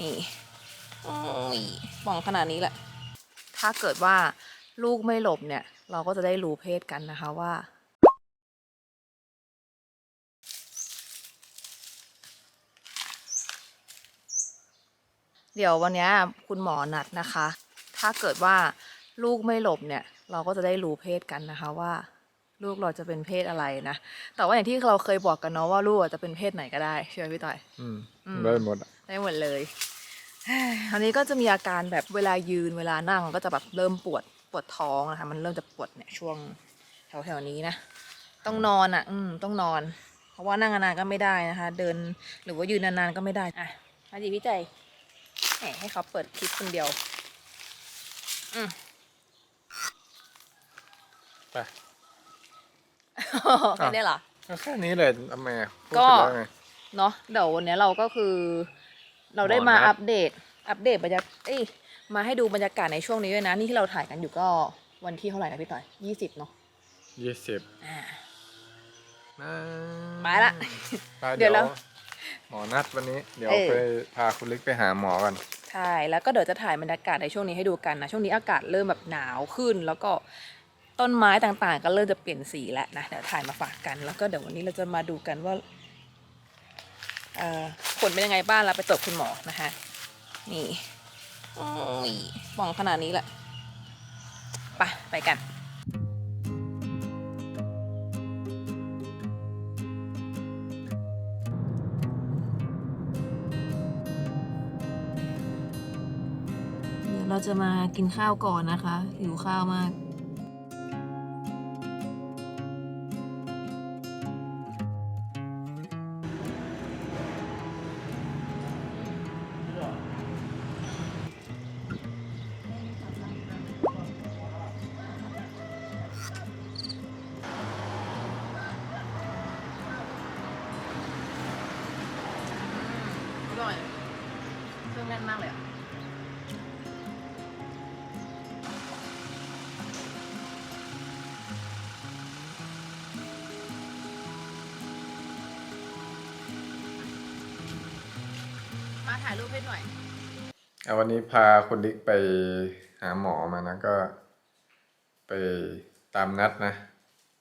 นี่อุ้ยป่องขนาดนี้แหละ ถ้าเกิดว่าลูกไม่หลบเนี่ย เราก็จะได้รู้เพศกันนะคะว่า เดี๋ยววันเนี้ยคุณหมอนัดนะคะ ถ้าเกิดว่าลูกไม่หลบเนี่ย เราก็จะได้รู้เพศกันนะคะว่า ลูกเราจะเป็นเพศอะไรนะ แต่ว่าอย่างที่เราเคยบอกกันเนาะว่าลูกอาจจะเป็นเพศไหนก็ได้ใช่ไหมพี่ต่อย อืมอืมได้หมดอะ ได้หมดเลยอันนี้ก็จะมีอาการแบบเวลายืนเวลานั่งก็จะแบบเริ่มปวดปวดท้องนะคะมันเริ่มจะปวดเนี่ยช่วงแถวแถวๆนี้นะต้องนอนอะ อืมต้องนอน เพราะว่านั่งนานๆก็ไม่ได้นะคะ เดินหรือว่ายืนนานๆก็ไม่ได้อะมาดีพี่ใจแหมให้เขาเปิดคลิปคนเดียว อืมไปแค่นี้เหรอก็แค่นี้เลยทำไมอะพูดก็ไปแล้วไงเนาะเดี๋ยววันนี้เราก็คือ เราได้มาหมอนัดอัปเดต อัปเดตบรรยากาศเอ้ยมาให้ดูบรรยากาศในช่วงนี้ด้วยนะ นี่ที่เราถ่ายกันอยู่ก็วันที่เท่าไหร่นะพี่ต่อยยี่สิบเนาะยี่สิบอ่านะไปละไปเดี๋เดี๋ยยววเราหมอนัดวันนี้ เดี๋ยวเออไปพาคุณเล็กไปหาหมอกันใช่แล้วก็เดี๋ยวจะถ่ายบรรยากาศในช่วงนี้ให้ดูกันนะ ช่วงนี้อากาศเริ่มแบบหนาวขึ้น แล้วก็ต้นไม้ต่างๆ ก็เริ่มจะเปลี่ยนสีแล้วนะเดี๋ยวถ่ายมาฝากกัน แล้วก็เดี๋ยววันนี้เราจะมาดูกันว่าเอ่อ ผลเป็นยังไงบ้างเราไปตรวจคุณหมอนะคะ นี่อุ้ยป่องขนาดนี้แหละไปไปกันเดี๋ยวเราจะมากินข้าวก่อนนะคะหิวข้าวมาก ถ่ายรูปให้หน่อยเอาวันนี้พาคุณเล็กไปหาหมอมานะก็ไปตามนัดนะ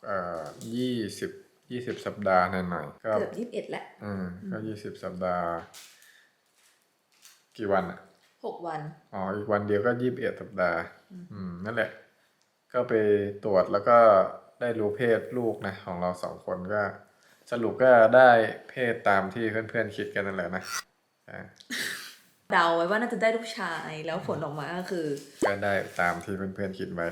เอ่อยี่สิบยี่สิบสัปดาห์หน่อยๆก็เกือบยี่สิบเอ็ดแล้วอืมก็ยี่สิบสัปดาห์ กี่วันอะหกวัน อ๋อ อีกวันเดียวก็ยี่สิบเอ็ดสัปดาห์ อืม นั่นแหละ ก็ไปตรวจแล้วก็ได้รู้เพศลูกนะ ของเราสองคนก็ สรุปก็ได้เพศตามที่เพื่อนๆคิดกันนั่นแหละนะอ่า เดาไว้ว่าน่าจะได้ลูกชายแล้วผลออกมาก็คือก็ได้ตามที่เพื่อนๆคิดไว้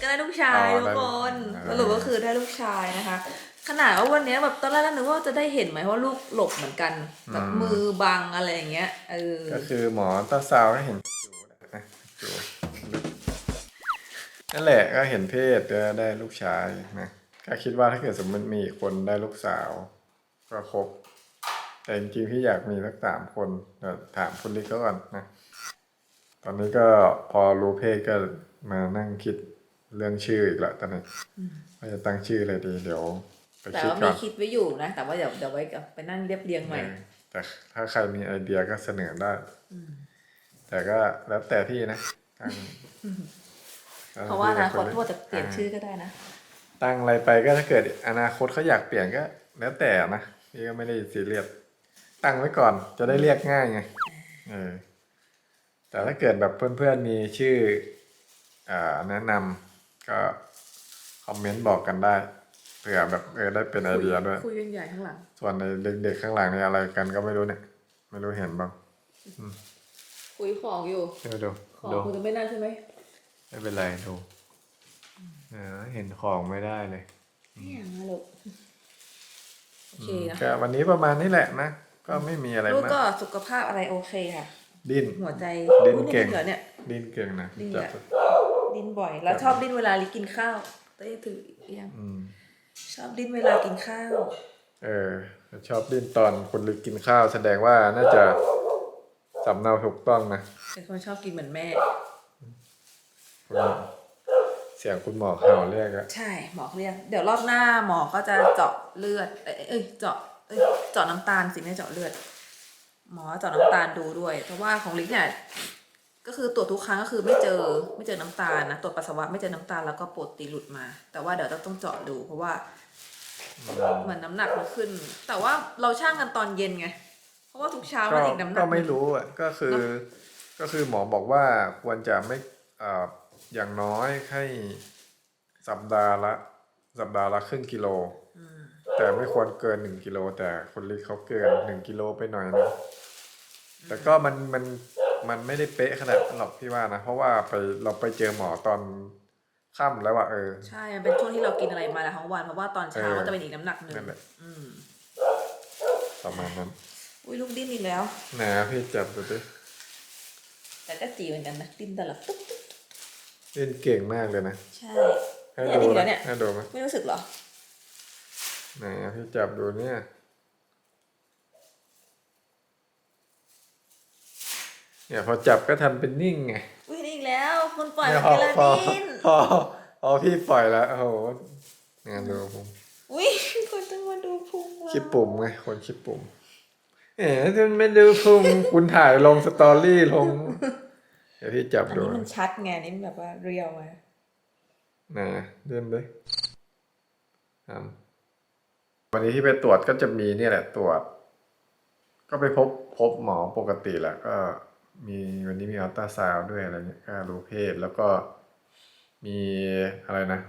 ก็ได้ลูกชายอ๋อทุกคนได้ สรุปก็คือได้ลูกชายนะคะ ขนาดว่าวันเนี้ยแบบตอนแรกๆนึกว่าจะได้เห็นไหมว่าลูกหลบเหมือนกันแบบมือบังอะไรอย่างเงี้ยเออก็คือหมอตาซาวก็เห็นจูนะจูนั่นแหละก็เห็นเพศก็ได้ลูกชายนะก็คิดว่าถ้าเกิดสมมติมีคนได้ลูกสาว ก็ครบ แต่จริงๆพี่อยากมีสักสามคนเดี๋ยวถามคุณลิกเขาก่อนนะตอนนี้ก็พอรู้เพศก็มานั่งคิดเรื่องชื่ออีกแล้วตอนนี้ว่าจะตั้งชื่ออะไรดี เดี๋ยวไปแต่คิดว่าก่มีอนคิดไว้อยู่นะ แต่ว่าเดี๋ยวเดี๋ยวไว้ไปนั่งเรียบเรียงใหม่ เออแต่ถ้าใครมีไอเดียก็เสนอได้แต่ก็แล้วแต่พี่นะตั้งเพราะว่าอนาคตพี่ก็จะเปลี่ยนชื่อก็ได้นะ ตั้งอะไรไปก็ถ้าเกิดอนาคตเขาอยากเปลี่ยนก็ แล้วแต่นะพี่ก็ไม่ได้ซีเรียส ตั้งไว้ก่อนจะได้เรียกง่ายไงเออแต่ถ้าเกิดแบบเพื่อนๆมีชื่ออ่าแนะนำก็คอมเมนต์บอกกันได้เผื่อแบบเออได้เป็นไอเดียด้วยคุยกันใหญ่ข้างหลัง ส่วนในเด็กๆข้างหลังนี่อะไรกันก็ไม่รู้เนี่ย ไม่รู้เห็นบ้างคุยของอยู่เดี๋ยวดูของดูคุณจะไม่น่าใช่ไหมไม่เป็นไรดูเออเห็นของไม่ได้เลยเนี่ยมาลูกโอเคนะก็วันนี้ประมาณนี้แหละนะ ก็ไม่มีอะไรลูกมาก็กสุขภาพอะไรโอเคค่ะ ดิ้น หัวใจดิ้นอุ๊ยเก่งเหรอเนี่ย ดิ้นเก่งนะดิ้นจับอะ ดิ้นบ่อย แล้วชอบดิ้นเวลาลิกินข้าวเต้ยถือยังอืมชอบดิ้นเวลากินข้าว เออ ชอบดิ้นตอนคนลึกกินข้าวแสดงว่าน่าจะสำเนาถูกต้องนะเป็นคนชอบกินเหมือนแม่ คุณหมอเสียงคุณหมอเห่าเรียกอะใช่หมอเขาเรียกเดี๋ยวรอบหน้าหมอก็จะเจาะเลือด เอ้ยเอ้ยเจาะ เอ้ยเจาะน้ำตาลสิไม่เจาะเลือด หมอเจาะน้ำตาลดูด้วย เพราะว่าของลิกเนี่ยก็คือตรวจทุกครั้งก็คือไม่เจอไม่เจอน้ำตาลนะตรวจปัสสาวะไม่เจอน้ำตาลแล้วก็โปรตีนหลุดมา แต่ว่าเดี๋ยวเราต้องเจาะดู เพราะว่าเหมือนน้ำหนักมันขึ้น แต่ว่าเราช่างกันตอนเย็นไง เพราะว่าทุกเช้าก็มันอีกน้ำหนักก็ไม่รู้อะก็คือเนอะก็คือหมอบอกว่าควรจะไม่เอ่ออย่างน้อยให้สัปดาห์ละ สัปดาห์ละครึ่งกิโลอืม แต่ไม่ควรเกินหนึ่งกิโลแต่คนลิกเขาเกินหนึ่งกิโลไปหน่อยนึงแต่ก็มันมันมันไม่ได้เป๊ะขนาดนั้นหรอกพี่ว่านะ เพราะว่าไปเราไปเจอหมอตอนค่ำแล้วว่าเออ ใช่ มันเป็นช่วงที่เรากินอะไรมาแล้วทั้งวัน เพราะว่าตอนเช้าเออมันจะเป็นอีกน้ำหนักหนึ่งนั่นแหละ อืมประมาณนั้นอุ้ยลูกดิ้นอีกแล้ว นะพี่จับดูดิแต่ก็จีเหมือนกันนะดิ้นตลอดตุ๊บเล่นเก่งมากเลยนะ ใช่ ให้เนี่ยดูดิ้นอีกแล้นะวเนี่ย ให้ดูไหมไม่รู้สึกเหรอ ไหนอะพี่จับดูเนี่ยเนี่ยพอจับก็ทำเป็นนิ่งไงอุ้ยนี่อีกแล้วคนปล่อยเนี่ยมันพอเกลาพอดิ้นพอพอพี่ปล่อยแล้วโอ้โหงานดูผมอุ้ยคนจะมาดูพุงเราคิดปุ่มไงคนคิดปุ่มเอ๋จนไม่ดูพุงคุณถ่ายลงสตอรี่ลง เดี๋ยวพี่จับอันดูนี้มันชัดไงอันนี่แบบว่าเรียวมาไหนอะเลื่อนเลยทำ วันนี้ที่ไปตรวจก็จะมีเนี่ยแหละตรวจ ก็ไปพบพบหมอปกติแหละก็มีวันนี้มีอัลตราซาวด์ด้วยอะไรเงี้ยก็รู้เพศแล้วก็มีอะไรนะ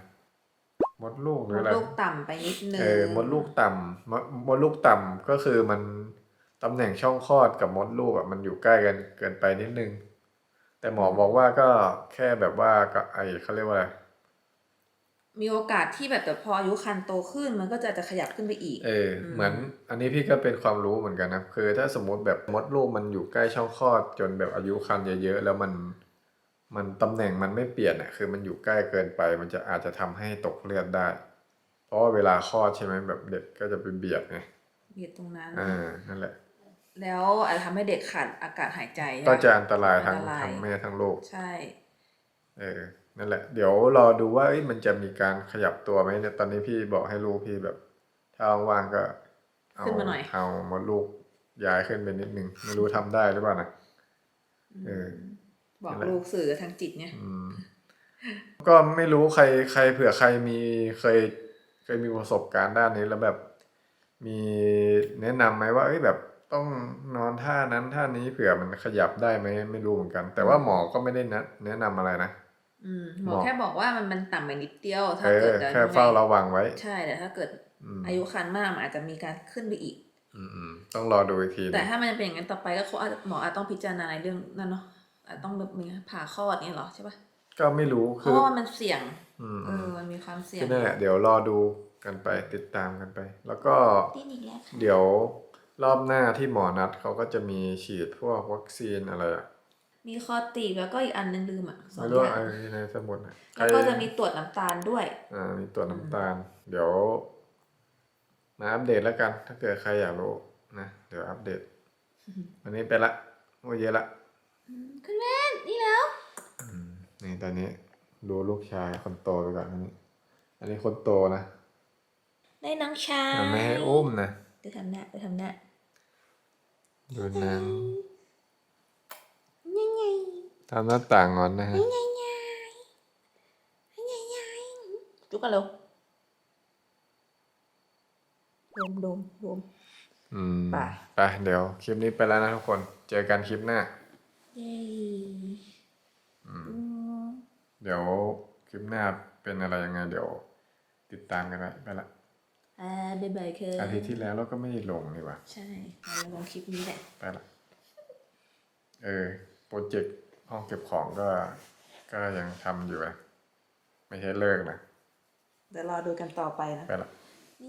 มดลูกหมรือดอะไรลูกต่ำไปนิดนึงเออมดลูกต่ำมดมดลูกต่ำก็คือมันตำแหน่งช่องคลอดกับมดลูกอะมันอยู่ใกล้กันเกินไปนิดนึง แต่หมอบอกว่าก็แค่แบบว่าก็ไอเขาเรียกว่าอะไร มีโอกาสที่แบบแต่พออายุคันโตขึ้นมันก็จะจะขยับขึ้นไปอีก เอออืมเหมือนอันนี้พี่ก็เป็นความรู้เหมือนกันนะคือถ้าสมมติแบบมดลูกมันอยู่ใกล้ช่องคลอด จนแบบอายุครรภ์เยอะๆแล้วมัน มันตำแหน่งมันไม่เปลี่ยนอะคือมันอยู่ใกล้เกินไป มันจะอาจจะทำให้ตกเลือดได้ เพราะว่าเวลาคลอดใช่ไหมแบบเด็กก็จะไปเบียดไงเบียดตรงนั้นอ่านั่นแหละ แล้วอาจจะทำให้เด็กขาดอากาศหายใจ ก็จะใช่ปอันตรายทั้งอันตรายทั้งแม่ทั้งลูกใช่ เออ นั่นแหละ เดี๋ยวรอดูว่าเอ้ยมันจะมีการขยับตัวไหมเนี่ยตอนนี้พี่บอกให้ลูกพี่แบบ ถ้าว่างๆก็เอาขึ้นมาหน่อย เอามดลูกย้ายขึ้นไปนิดนึงไม่รู้ทำได้หรือเปล่านะเออบอกนั่นแหละลูกสื่อทางจิตเนี่ยอืมก็ไม่รู้ใครใครเผื่อใครมีเคยเคยมีประสบการณ์ด้านนี้แล้วแบบมีแนะนำไหมว่าเอ้ยแบบต้องนอนท่านั้นท่านี้เผื่อมันขยับได้ไหมไม่รู้เหมือนกัน แต่ว่าหมอก็ไม่ได้แนะแนะนำอะไรนะอืม หมหมออแค่บอกว่ามันมันต่ำไปนิดเดียว ถ้าเอเกิดอจะแค่เฝ้าระวังไว้ ใช่แต่ถ้าเกิดอืมอายุคันมากมันอาจจะมีการขึ้นไปอีกอืมอืมต้องรอดูอีกทีหนึ่งแต่ถ้ามันเป็นอย่างนั้นต่อไปก็เขาอาจจะหมออาจต้องพิจารณาในเรื่องนั่นเนาะอาจต้องแบบมีผ่าคลอดเนี่ยเหรอใช่ปะก็ไม่รู้เพคือราะว่ามันเสี่ยงอืมเออือมมันมีความเสี่ยงก็นั่นแหละเดี๋ยวรอดูกันไปติดตามกันไป แล้วก็ดิ้นอีกแล้วค่ะเดี๋ยวรอบหน้าที่หมอนัดเขาก็จะมีฉีดพวกวัคซีนอะไรอะ มีคอตีบแล้วก็อีกอันนึงลืมอะสองไม่อรู้ย่างอะไรในสมุดอะใครแล้วก็จะมีตรวจน้ำตาลด้วย อ่ามีตัวจน้ำตาล เดี๋ยว มาอัปเดตแล้วกัน ถ้าเกิดใครอยากรู้นะ เดี๋ยวอัปเดต วันนี้ไปละโอ้ยเยอะละคุณแม่นี่แล้ว อืมนี่ตอนนี้ดูลูกชายคนโตไปก่อนอันนี้ อันนี้คนโตนะได้น้องชายมันไม่ให้อุ้มนะเดี๋ยวทำหน้าเดี๋ยวทำหน้าดูนางยังไง ทำหน้าต่างงอนนะฮะยังไงยังไงจุกกันเร็วดมดมดมอืมไปไปเดี๋ยวคลิปนี้ไปแล้วนะทุกคน เจอกันคลิปหน้า เย้อืมเดี๋ยวคลิปหน้าเป็นอะไรยังไง เดี๋ยว ติดตามกันไปไปละอ่าบ๊ายบายคืออาทิตย์ที่แล้วเราก็ไม่ได้ลงนี่หว่าใช่เราลงคลิปนี้แหละไปละเออโปรเจกต์ ห้องเก็บของก็ก็ยังทำอยู่นะไม่ใช่เลิกนะ เดี๋ยวรอดูกันต่อไปนะ ไปละ